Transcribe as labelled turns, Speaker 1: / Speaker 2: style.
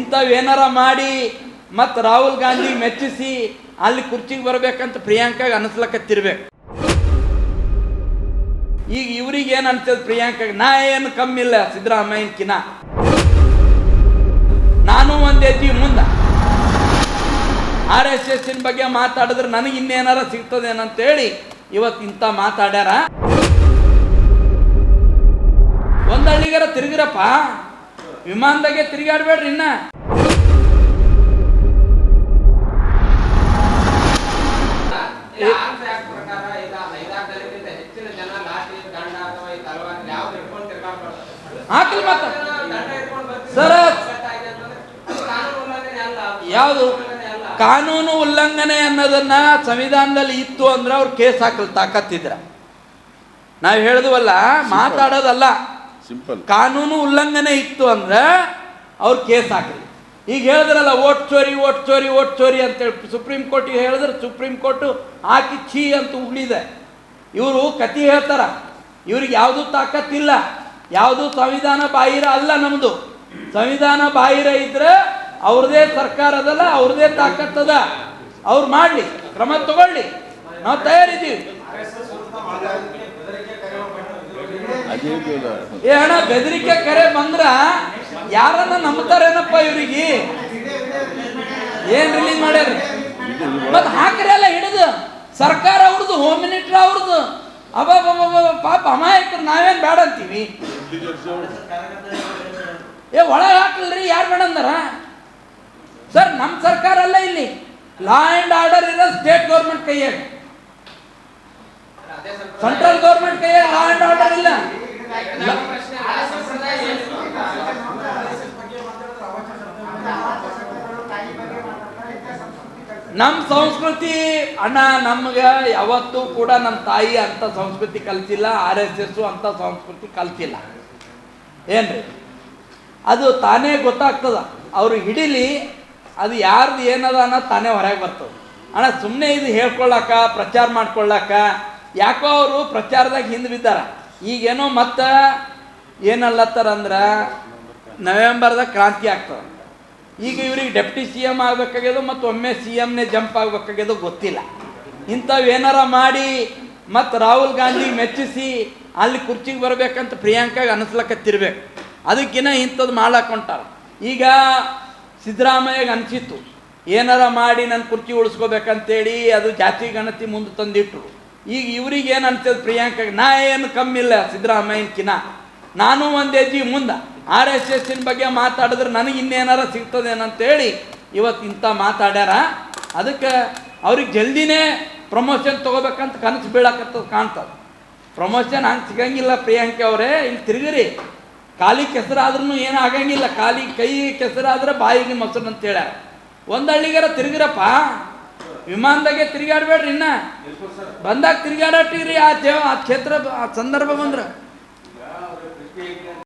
Speaker 1: ಇಂಥವೇನಾರ ಮಾಡಿ ಮತ್ತು ರಾಹುಲ್ ಗಾಂಧಿ ಮೆಚ್ಚಿಸಿ ಅಲ್ಲಿ ಕುರ್ಚಿಗೆ ಬರಬೇಕಂತ ಪ್ರಿಯಾಂಕಾಗ ಅನಿಸ್ಲಕತ್ತಿರ್ಬೇಕು. ಈಗ ಇವ್ರಿಗೆ ಏನು ಅನ್ಸದ ಪ್ರಿಯಾಂಕಾಗ? ನಾ ಏನು ಕಮ್ಮಿ ಇಲ್ಲ ಸಿದ್ದರಾಮಯ್ಯನ್ಕಿನ ನಾನು ಒಂದು ಹೆಜ್ಜೆ ಮುಂದೆ. ಆರ್ ಎಸ್ ಎಸ್ ಬಗ್ಗೆ ಮಾತಾಡಿದ್ರೆ ನನಗೆ ಇನ್ನೇನಾರ ಸಿಗ್ತದೇನಂತೇಳಿ ಇವತ್ತು ಇಂಥ ಮಾತಾಡ್ಯಾರ. ಒಂದು ಹಳ್ಳಿಗಾರ ತಿರುಗಿರಪ್ಪ. ವಿಮಾನದಾಗೆ ತಿರುಗಾಡ್ಬೇಡ್ರಿ ಇನ್ನ. ಹಾಕಲ್ ಮತ್ತ.
Speaker 2: ದಂಡ
Speaker 1: ಸರ. ಯಾವುದು? ಕಾನೂನು ಉಲ್ಲಂಘನೆ ಅನ್ನೋದನ್ನ ಸಂವಿಧಾನದಲ್ಲಿ ಇತ್ತು ಅಂದ್ರೆ ಅವ್ರು ಕೇಸ್ ಹಾಕಲ್ ತಾಕತ್ತಿದ್ರ. ನಾವು ಹೇಳಿದ್ವಲ್ಲ ಮಾತಾಡೋದಲ್ಲ.
Speaker 3: ಸಿಂಪಲ್
Speaker 1: ಕಾನೂನು ಉಲ್ಲಂಘನೆ ಇತ್ತು ಅಂದ್ರೆ ಅವ್ರು ಕೇಸ್ ಹಾಕಲಿ. ಈಗ ಹೇಳಿದ್ರಲ್ಲ ಓಟ್ ಚೋರಿ ಓಟ್ ಚೋರಿ ಓಟ್ ಚೋರಿ ಅಂತೇಳಿ ಸುಪ್ರೀಂ ಕೋರ್ಟಿಗೆ ಹೇಳಿದ್ರೆ ಸುಪ್ರೀಂ ಕೋರ್ಟು ಹಾಕಿ ಛೀ ಅಂತ ಉಳಿದೆ ಇವರು ಕತಿ ಹೇಳ್ತಾರ. ಇವ್ರಿಗೆ ಯಾವುದೂ ತಾಕತ್ತಿಲ್ಲ, ಯಾವುದು ಸಂವಿಧಾನ ಬಾಹಿರ ಅಲ್ಲ ನಮ್ಮದು ಸಂವಿಧಾನ ಬಾಹಿರ ಇದ್ರೆ ಅವ್ರದೇ ಸರ್ಕಾರ ಅದಲ್ಲ, ಅವ್ರದೇ ತಾಕತ್ತದ ಅವ್ರು ಮಾಡಲಿ, ಕ್ರಮ ತಗೊಳ್ಳಿ. ನಾವು ತಯಾರಿದ್ದೀವಿ. ಏ ಅಣ್ಣ, ಬೆದರಿಕೆ ಕರೆ ಬಂದ್ರ ಯಾರನ್ನ ನಂಬ್ತಾರೇನಪ್ಪ ಇವ್ರಿಗೆ? ಏನ್ ರಿಲೀಸ್ ಮಾಡ್ಯಾರ ಮತ್ ಹಾಕ್ರಿ ಅಲ್ಲ ಹಿಡಿದು. ಸರ್ಕಾರ ಅವ್ರದ್ದು ಹೋಮ್ ಮಿನಿಸ್ಟರ್ ಅವ್ರದ್ದು ಪಾಪ ಅಮಾಯಕರು ನಾವೇನ್ ಬೇಡ ಅಂತೀವಿ? ಏ, ಒಳಗೆ ಹಾಕಲ್ರಿ, ಯಾರು ಬೇಡ ಅಂದಾರ? ಸರ್ ನಮ್ಮ ಸರ್ಕಾರ ಅಲ್ಲ ಇಲ್ಲಿ. ಲಾ ಅಂಡ್ ಆರ್ಡರ್ ಇರೋ ಸ್ಟೇಟ್ ಗೌರ್ಮೆಂಟ್
Speaker 2: ಸಂಪ್ರದಾಯ.
Speaker 1: ಸೆಂಟ್ರಲ್ ಗೌರ್ಮೆಂಟ್ ಕೈಯಾಗ ಲಾ ಅಂಡ್ ಆರ್ಡರ್ ಇಲ್ಲ
Speaker 2: ನನ್ನ ಪ್ರಶ್ನೆ ಆ ಸಂಪ್ರದಾಯ ಏನು?
Speaker 1: ನಮ್ಮ ಸಂಸ್ಕೃತಿ, ಅಣ್ಣ ನಮ್ಗೆ ಯಾವತ್ತೂ ಕೂಡ ನಮ್ಮ ತಾಯಿ ಅಂತ ಸಂಸ್ಕೃತಿ ಕಲ್ತಿಲ್ಲ ಆರ್ ಎಸ್ ಎಸ್ ಅಂತ ಸಂಸ್ಕೃತಿ ಕಲ್ತಿಲ್ಲ ಏನ್ರಿ? ಅದು ತಾನೇ ಗೊತ್ತಾಗ್ತದ. ಅವ್ರು ಹಿಡೀಲಿ, ಅದು ಯಾರ್ದು ಏನದ ಅನ್ನೋದು ತಾನೇ ಹೊರಗೆ ಬರ್ತದೆ. ಅಣ್ಣ ಸುಮ್ಮನೆ ಇದು ಹೇಳ್ಕೊಳ್ಳಾಕ ಪ್ರಚಾರ ಮಾಡ್ಕೊಳ್ಳಾಕ ಯಾಕೋ ಅವರು ಪ್ರಚಾರದಾಗ ಹಿಂದೆ ಬಿದ್ದಾರ ಈಗೇನೋ ಮತ್ತೆ, ಏನಲ್ಲತ್ತಾರಂದ್ರೆ, ನವೆಂಬರ್ದಾಗ ಕ್ರಾಂತಿ ಆಗ್ತದೆ. ಈಗ ಇವ್ರಿಗೆ ಡೆಪ್ಟಿ ಸಿ ಎಂ ಆಗ್ಬೇಕಾಗ್ಯದು ಮತ್ತು ಒಮ್ಮೆ ಸಿ ಎಮ್ನೇ ಜಂಪ್ ಆಗ್ಬೇಕಾಗ್ಯದು ಗೊತ್ತಿಲ್ಲ. ಇಂಥವೇನಾರ ಮಾಡಿ ಮತ್ತು ರಾಹುಲ್ ಗಾಂಧಿ ಮೆಚ್ಚಿಸಿ ಅಲ್ಲಿ ಕುರ್ಚಿಗೆ ಬರಬೇಕಂತ ಪ್ರಿಯಾಂಕಾಗ ಅನಿಸ್ಲಕತ್ತಿರ್ಬೇಕು. ಅದಕ್ಕಿನ್ನ ಇಂಥದ್ದು ಮಾಡ್ಲಾಕ್ ಹೊಂಟಾರ ಈಗ ಸಿದ್ದರಾಮಯ್ಯಗೆ ಅನಿಸಿತ್ತು, ಏನಾರ ಮಾಡಿ ನನ್ನ ಕುರ್ಚಿ ಉಳಿಸ್ಕೋಬೇಕಂತೇಳಿ ಅದು ಜಾತಿ ಗಣತಿ ಮುಂದೆ ತಂದಿಟ್ರು. ಈಗ ಇವ್ರಿಗೆ ಏನು ಅನ್ಸೋದು ಪ್ರಿಯಾಂಕಾಗ, ನಾ ಏನು ಕಮ್ಮಿ ಇಲ್ಲ ಸಿದ್ದರಾಮಯ್ಯನ್ಕಿನ ನಾನು ಒಂದು ಹೆಜ್ಜೆ ಮುಂದೆ. ಆರ್ ಎಸ್ ಎಸ್ಸಿನ ಬಗ್ಗೆ ಮಾತಾಡಿದ್ರೆ ನನಗೆ ಇನ್ನೇನಾರ ಸಿಗ್ತದೇನಂತೇಳಿ ಇವತ್ತು ಇಂಥ ಮಾತಾಡ್ಯಾರ. ಅದಕ್ಕೆ ಅವ್ರಿಗೆ ಜಲ್ದಿನೇ ಪ್ರಮೋಷನ್ ತೊಗೋಬೇಕಂತ ಕನಸು ಬೀಳಕತ್ತದ ಕಾಣ್ತದೆ. ಪ್ರಮೋಷನ್ ಹಂಗೆ ಸಿಗಂಗಿಲ್ಲ ಪ್ರಿಯಾಂಕೆ ಅವರೇ, ಇಲ್ಲಿ ತಿರುಗಿರಿ. ಖಾಲಿ ಕೆಸರಾದ್ರೂ ಏನು ಆಗಂಗಿಲ್ಲ. ಖಾಲಿ ಕೈ ಕೆಸರಾದ್ರೆ ಬಾಯಿಗೆ ಮೊಸರು ಅಂತ ಹೇಳ್ಯಾರ. ಒಂದು ಹಳ್ಳಿಗಾರ ತಿರುಗಿರಪ್ಪ. ವಿಮಾನದಾಗೆ ತಿರುಗಾಡ್ಬೇಡ್ರಿ ಇನ್ನ. ಬಂದಾಗ ತಿರುಗಾಡಟ್ಟಿರಿ ಆ ಆ ಕ್ಷೇತ್ರ, ಆ ಸಂದರ್ಭ ಬಂದ್ರೆ.